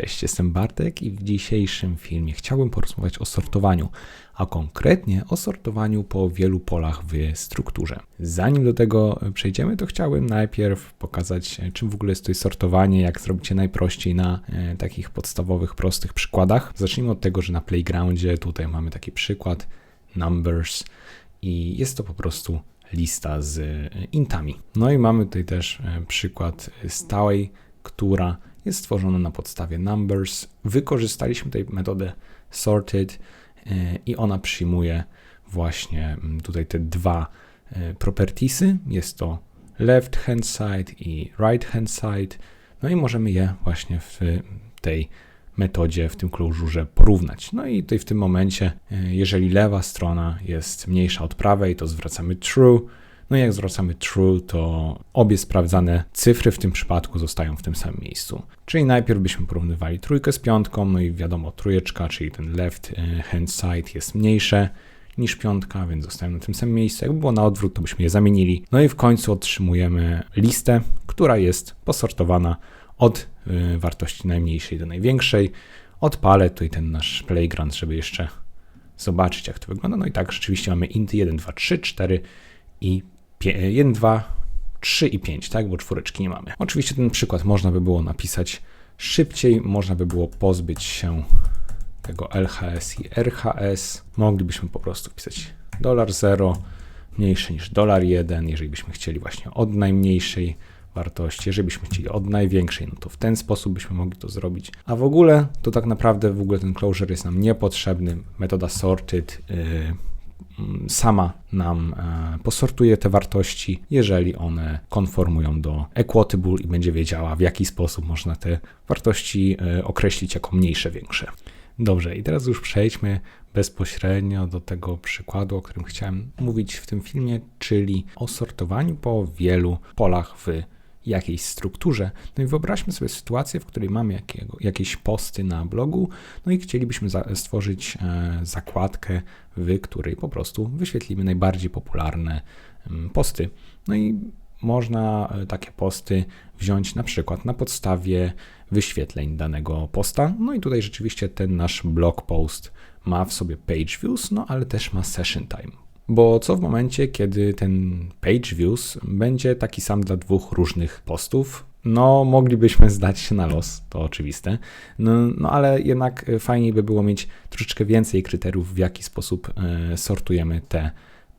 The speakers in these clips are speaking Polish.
Cześć, jestem Bartek i w dzisiejszym filmie chciałbym porozmawiać o sortowaniu, a konkretnie o sortowaniu po wielu polach w strukturze. Zanim do tego przejdziemy, to chciałbym najpierw pokazać, czym w ogóle jest to sortowanie, jak zrobić je najprościej na e, takich podstawowych, prostych przykładach. Zacznijmy od tego, że na playgroundzie tutaj mamy taki przykład numbers i jest to po prostu lista z e, intami. No i mamy tutaj też e, przykład stałej, która jest stworzona na podstawie numbers. Wykorzystaliśmy tutaj metodę sorted e, i ona przyjmuje właśnie mm, tutaj te dwa propertiesy. Jest to left hand side i right hand side. No i możemy je właśnie w tej metodzie, w tym closure'ze porównać. No i tutaj w tym momencie, jeżeli lewa strona jest mniejsza od prawej, to zwracamy true, no i jak zwracamy true, to obie sprawdzane cyfry w tym przypadku zostają w tym samym miejscu. Czyli najpierw byśmy porównywali trójkę z piątką, no i wiadomo, trójeczka, czyli ten left e, hand side jest mniejsze niż piątka, więc zostają na tym samym miejscu. Jakby było na odwrót, to byśmy je zamienili. No i w końcu otrzymujemy listę, która jest posortowana od e, wartości najmniejszej do największej. Odpalę tutaj ten nasz playground, żeby jeszcze zobaczyć, jak to wygląda. No i tak, rzeczywiście mamy inty 1, 2, 3, 4 i 1, 2, 3 i 5, tak? Bo czwóreczki nie mamy. Oczywiście ten przykład można by było napisać szybciej, można by było pozbyć się tego LHS i RHS. Moglibyśmy po prostu wpisać dolar 0 mniejszy niż dolar 1, jeżeli byśmy chcieli właśnie od najmniejszej wartości. Jeżeli byśmy chcieli od największej, no to w ten sposób byśmy mogli to zrobić. A w ogóle to tak naprawdę w ogóle ten closure jest nam niepotrzebny. Metoda sorted yy, sama nam e, posortuje te wartości, jeżeli one konformują do equatable i będzie wiedziała, w jaki sposób można te wartości e, określić jako mniejsze, większe. Dobrze, i teraz już przejdźmy bezpośrednio do tego przykładu, o którym chciałem mówić w tym filmie, czyli o sortowaniu po wielu polach w jakiejś strukturze. No i wyobraźmy sobie sytuację, w której mamy jakiego, jakieś posty na blogu, no i chcielibyśmy za, stworzyć e, zakładkę, w której po prostu wyświetlimy najbardziej popularne m, posty. No i można e, takie posty wziąć na przykład na podstawie wyświetleń danego posta. No i tutaj rzeczywiście ten nasz blog post ma w sobie page views, no ale też ma session time. Bo co w momencie, kiedy ten page views będzie taki sam dla dwóch różnych postów? No, moglibyśmy zdać się na los, to oczywiste. No, no ale jednak fajniej by było mieć troszeczkę więcej kryteriów, w jaki sposób e, sortujemy te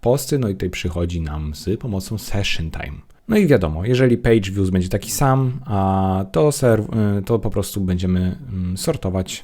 posty. No i tutaj przychodzi nam z pomocą session time. No i wiadomo, jeżeli page views będzie taki sam, a to, serw, e, to po prostu będziemy mm, sortować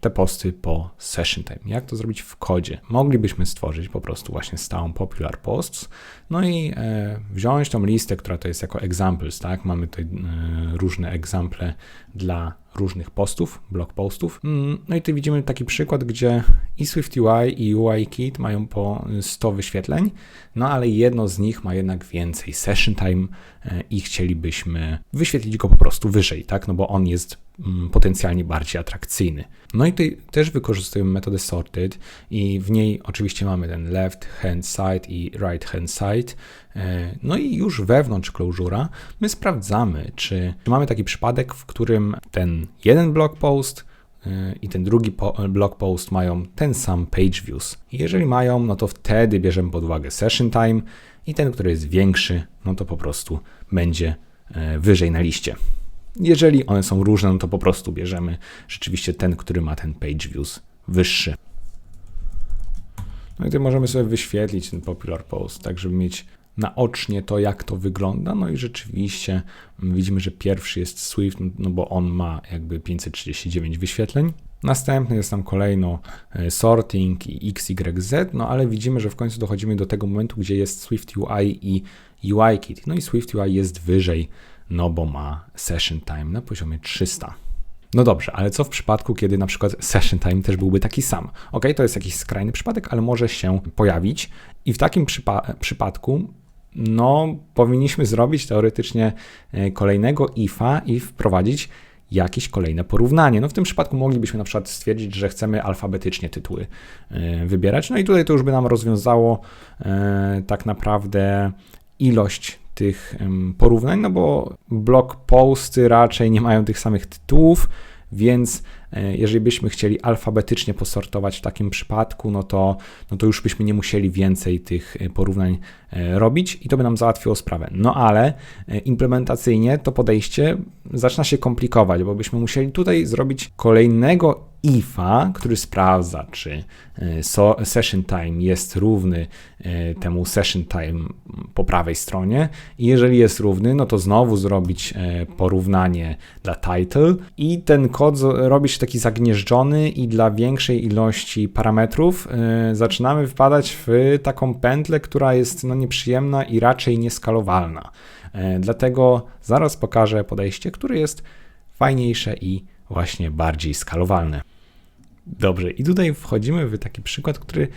te posty po session time. Jak to zrobić w kodzie? Moglibyśmy stworzyć po prostu właśnie stałą popular posts, no i e, wziąć tą listę, która to jest jako examples, tak? Mamy tutaj e, różne egzample dla różnych postów, blog postów. Mm, no i tu widzimy taki przykład, gdzie i SwiftUI i UIKit mają po 100 wyświetleń, no ale jedno z nich ma jednak więcej session time e, i chcielibyśmy wyświetlić go po prostu wyżej, tak? No bo on jest mm, potencjalnie bardziej atrakcyjny. No i tutaj też wykorzystujemy metodę sorted i w niej oczywiście mamy ten left hand side i right hand side. E, no i już wewnątrz closure'a my sprawdzamy, czy, czy mamy taki przypadek, w którym ten jeden blog post e, i ten drugi blog post mają ten sam page views. Jeżeli mają, no to wtedy bierzemy pod uwagę session time i ten, który jest większy, no to po prostu będzie e, wyżej na liście. Jeżeli one są różne, no to po prostu bierzemy rzeczywiście ten, który ma ten page views wyższy. No i tutaj możemy sobie wyświetlić ten popular post, tak żeby mieć naocznie to, jak to wygląda. No i rzeczywiście widzimy, że pierwszy jest Swift, no bo on ma jakby 539 wyświetleń. Następny jest tam kolejno e, sorting i XYZ, no ale widzimy, że w końcu dochodzimy do tego momentu, gdzie jest Swift UI i UIKit. No i Swift UI jest wyżej, no bo ma session time na poziomie 300. No dobrze, ale co w przypadku, kiedy na przykład session time też byłby taki sam? Ok, to jest jakiś skrajny przypadek, ale może się pojawić i w takim przypa przypadku no, powinniśmy zrobić teoretycznie e, kolejnego ifa i wprowadzić jakieś kolejne porównanie. No w tym przypadku moglibyśmy na przykład stwierdzić, że chcemy alfabetycznie tytuły e, wybierać. No i tutaj to już by nam rozwiązało e, tak naprawdę ilość tych porównań, no bo blog posty raczej nie mają tych samych tytułów, więc jeżeli byśmy chcieli alfabetycznie posortować w takim przypadku, no to, no to już byśmy nie musieli więcej tych e, porównań e, robić i to by nam załatwiło sprawę. No ale implementacyjnie to podejście zaczyna się komplikować, bo byśmy musieli tutaj zrobić kolejnego ifa, który sprawdza, czy e, session time jest równy e, temu session time po prawej stronie. I jeżeli jest równy, no to znowu zrobić e, porównanie dla title i ten kod robi się taki zagnieżdżony i dla większej ilości parametrów zaczynamy wpadać w taką pętlę, która jest no, nieprzyjemna i raczej nieskalowalna. Dlatego zaraz pokażę podejście, które jest fajniejsze i właśnie bardziej skalowalne. Dobrze, i tutaj wchodzimy w taki przykład, który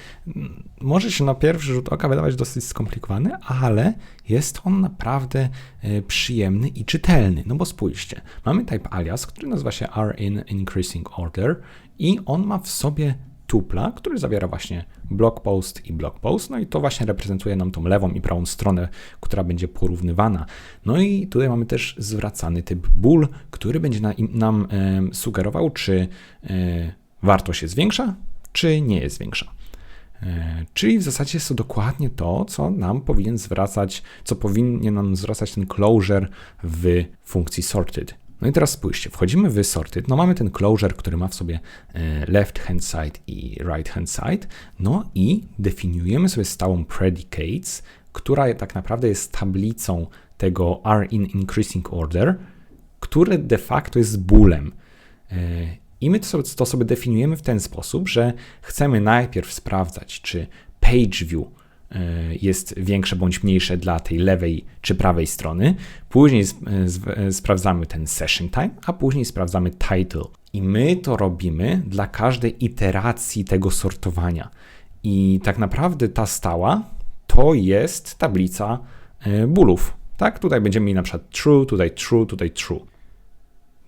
może się na pierwszy rzut oka wydawać dosyć skomplikowany, ale jest on naprawdę e, przyjemny i czytelny. No bo spójrzcie, mamy type alias, który nazywa się r in increasing order i on ma w sobie tupla, który zawiera właśnie blog post i blog post, no i to właśnie reprezentuje nam tą lewą i prawą stronę, która będzie porównywana. No i tutaj mamy też zwracany typ bool, który będzie nam sugerował, czy e, wartość jest większa, czy nie jest większa. E, czyli w zasadzie jest to dokładnie to, co nam powinien zwracać, co powinien nam zwracać ten closure w funkcji sorted. No i teraz spójrzcie, wchodzimy w sorted, no mamy ten closure, który ma w sobie e, left hand side i right hand side, no i definiujemy sobie stałą predicates, która tak naprawdę jest tablicą tego R in increasing order, które de facto jest bólem. E, i my to sobie, to sobie definiujemy w ten sposób, że chcemy najpierw sprawdzać, czy page view jest większe bądź mniejsze dla tej lewej czy prawej strony. Później e, sprawdzamy ten session time, a później sprawdzamy title. I my to robimy dla każdej iteracji tego sortowania. I tak naprawdę ta stała to jest tablica e, bólów. Tak, tutaj będziemy mieli na przykład true, tutaj true, tutaj true.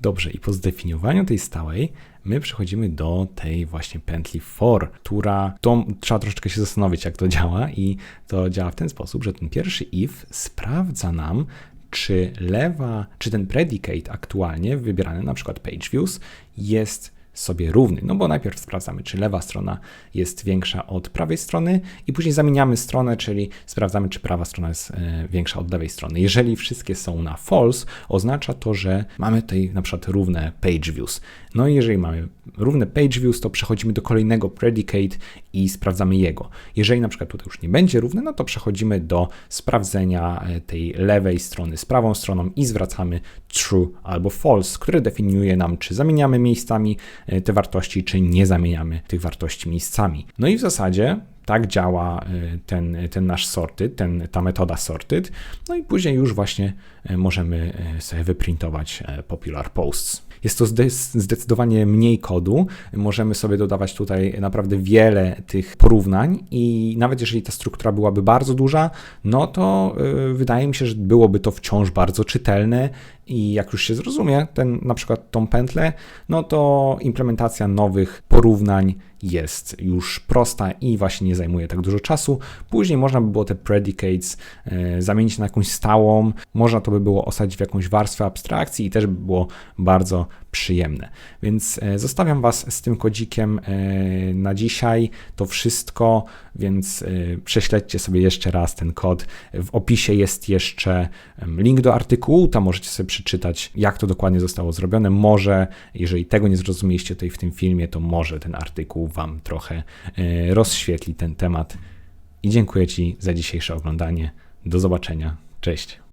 Dobrze, i po zdefiniowaniu tej stałej, my przechodzimy do tej właśnie pętli for, która, to trzeba troszeczkę się zastanowić, jak to działa i to działa w ten sposób, że ten pierwszy if sprawdza nam, czy lewa, czy ten predicate aktualnie wybierany, na przykład page views, jest sobie równy. No bo najpierw sprawdzamy, czy lewa strona jest większa od prawej strony i później zamieniamy stronę, czyli sprawdzamy, czy prawa strona jest e, większa od lewej strony. Jeżeli wszystkie są na false, oznacza to, że mamy tutaj na przykład równe page views. No i jeżeli mamy równe page views, to przechodzimy do kolejnego predicate i sprawdzamy jego. Jeżeli na przykład tutaj już nie będzie równe, no to przechodzimy do sprawdzenia e, tej lewej strony z prawą stroną i zwracamy true albo false, które definiuje nam, czy zamieniamy miejscami te wartości, czy nie zamieniamy tych wartości miejscami. No i w zasadzie tak działa e, ten, ten nasz sorted, ten, ta metoda sorted. No i później już właśnie możemy sobie wyprintować popular posts. Jest to zdecydowanie mniej kodu. Możemy sobie dodawać tutaj naprawdę wiele tych porównań i nawet jeżeli ta struktura byłaby bardzo duża, no to y, wydaje mi się, że byłoby to wciąż bardzo czytelne i jak już się zrozumie ten, na przykład tą pętlę, no to implementacja nowych porównań jest już prosta i właśnie nie zajmuje tak dużo czasu. Później można by było te predicates e, zamienić na jakąś stałą, można to by było osadzić w jakąś warstwę abstrakcji i też by było bardzo przyjemne. Więc e, zostawiam Was z tym kodzikiem e, na dzisiaj. To wszystko, więc prześledźcie sobie jeszcze raz ten kod. W opisie jest jeszcze link do artykułu, tam możecie sobie przeczytać, jak to dokładnie zostało zrobione. Może, jeżeli tego nie zrozumieliście tutaj w tym filmie, to może ten artykuł Wam trochę e, rozświetli ten temat. I dziękuję Ci za dzisiejsze oglądanie. Do zobaczenia. Cześć.